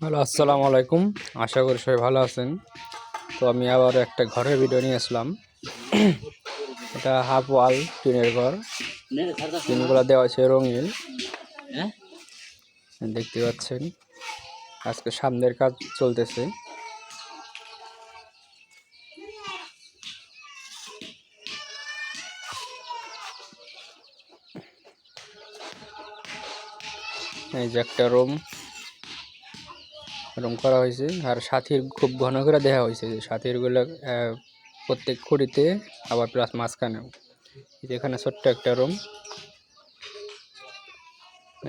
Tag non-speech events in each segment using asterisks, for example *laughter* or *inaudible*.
Hello আসসালামু আলাইকুম। আশা করি সবাই ভালো আছেন। তো আমি আবার একটা ঘরের ভিডিও নিয়ে আসলাম। এটা হাফ ওয়াল টিনের ঘর। টিনগুলো দেওয়া আছে রঙিন। দেখতে পাচ্ছেন। আজকে সামনের কাজ চলতেছে। এই যে একটা রুম রুম করা হয়েছে। আর সাথীর খুব ঘন করে দেওয়া হয়েছে যে সাথীরগুলো প্রত্যেক খুঁড়িতে আবার প্লাস মাঝখানেও। এই যে এখানে ছোট্ট একটা রুম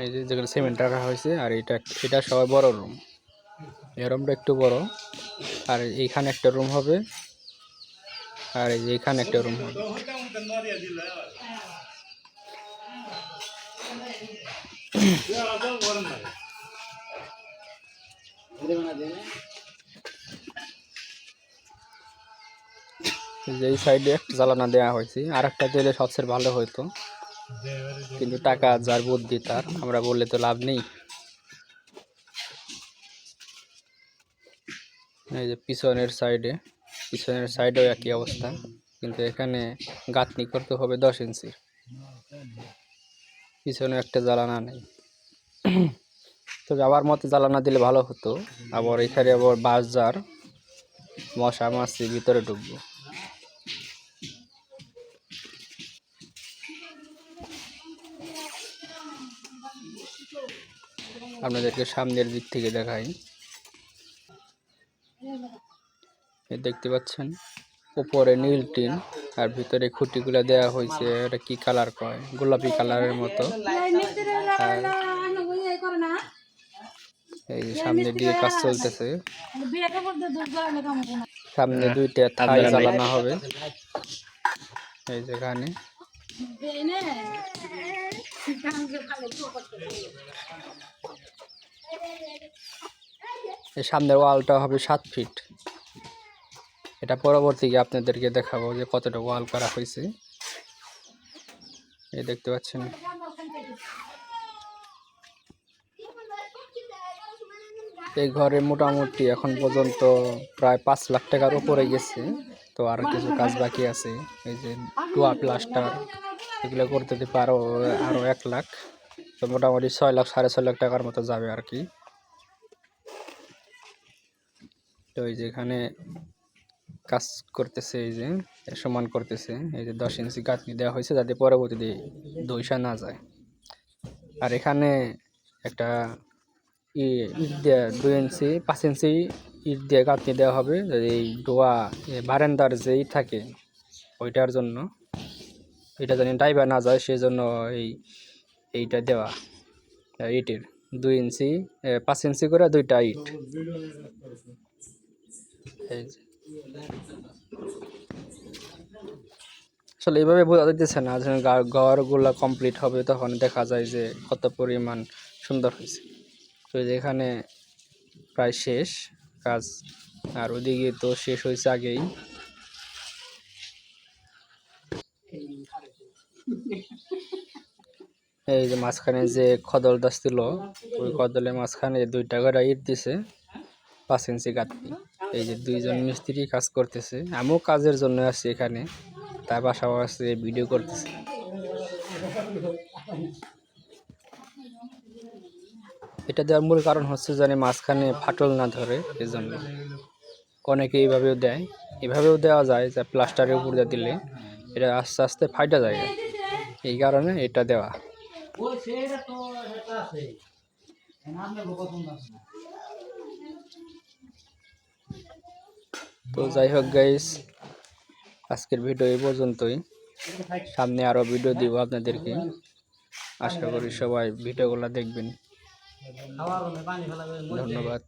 এই যে যেখানে সিমেন্ট রাখা হয়েছে আর এটা এটা সবাই বড় রুম এই রুমটা একটু বড়। আর এইখানে একটা রুম হবে। আর এই যে এইখানে একটা রুম হবে। *coughs* *coughs* *coughs* এই যে সাইডে একটা জ্বালানা দেওয়া হয়েছে। আর একটা দিলে সবচেয়ে ভালো হতো কিন্তু টাকা যার বুদ্ধি তার, আমরা বললে তো লাভ নেই। এই যে পিছনের সাইডে পিছনের সাইডেও একই অবস্থা। কিন্তু এখানে গাঁথনি করতে হবে দশ ইঞ্চির পিছনে একটা জ্বালানা নেই। তবে আবার মতে জ্বালানা দিলে ভালো হতো। আবার এখানে আবার বাস যার, মশা মাছি ভিতরে ঢুকবো। আপনাদেরকে সামনের দিক থেকে দেখাই। দেখতে পাচ্ছেন, উপরে নীল টিন আর ভিতরে খুঁটিগুলো দেওয়া হয়েছে, এটা কি কালার কয়? গোলাপি কালারের মতো। আর এই যে সামনের দিকে কাজ চলতেছে। সামনে দুইটা থাই জ্বালানো হবে। এই যেখানে এই সামনের ওয়ালটা হবে সাত ফিট। এটা পরবর্তীকে আপনাদেরকে দেখাবো যে কতটা ওয়াল করা হয়েছে। এই দেখতে পাচ্ছেন? এই ঘরে মোটামুটি এখন পর্যন্ত প্রায় পাঁচ লাখ টাকার উপরে গেছে। তো আর কিছু কাজ বাকি আছে। এই যে টুয়া প্লাস্টার এগুলো করতে দিতে আরও আরও এক লাখ। তো মোটামুটি ছয় লাখ, সাড়ে ছয় লাখ টাকার মতো যাবে আর কি। তো এই যে এখানে কাজ করতেছে, এই যে সমান করতেছে। এই যে দশ ইঞ্চি গাঁথনি দেওয়া হয়েছে যাতে পরবর্তীতে দইসা না যায়। আর এখানে একটা ইট দেওয়া দুই ইঞ্চি, পাঁচ ইঞ্চি ইট দিয়ে গাঁথনি দেওয়া হবে এই ডোয়া বারান্দার যে ইট থাকে, ওইটার জন্য। এটা যেন ড্রাইভার না যায় সেই জন্য এই এইটা দেওয়া, ইটের। দুই ইঞ্চি পাঁচ ইঞ্চি করে দুইটা ইট। আসলে এইভাবে বোঝা যাইতেছে না, যখন ঘরগুলা কমপ্লিট হবে, তখন দেখা যায় যে কত পরিমাণ সুন্দর হয়েছে। তো এখানে প্রায় শেষ কাজ। আর ওদিকে তো শেষ হয়েছে আগেই। এই যে মাঝখানে যে খদল দাস ছিল ওই কদলের মাঝখানে দুইটা করে ইট দিছে, পাঁচ ইঞ্চি গাঁথনি। এই যে দুইজন মিস্ত্রি কাজ করতেছে। আমিও কাজের জন্য আছি এখানে, তার পাশাপাশি ভিডিও করতেছে। এটা দেওয়ার মূল কারণ হচ্ছে জানি মাঝখানে ফাটল না ধরে, এজন্য। অনেকে এইভাবেও দেয়। এভাবেও দেওয়া যায় যে প্লাস্টারের উপর দিয়ে দিলে এটা আস্তে আস্তে ফাইটা যায়। এই কারণে এটা দেওয়া। তো যাই হোক গাইস আজকের ভিডিও এই পর্যন্তই। সামনে আরও ভিডিও দিব আপনাদেরকে। আশা করি সবাই ভিডিওগুলো দেখবেন। ধন্যবাদ।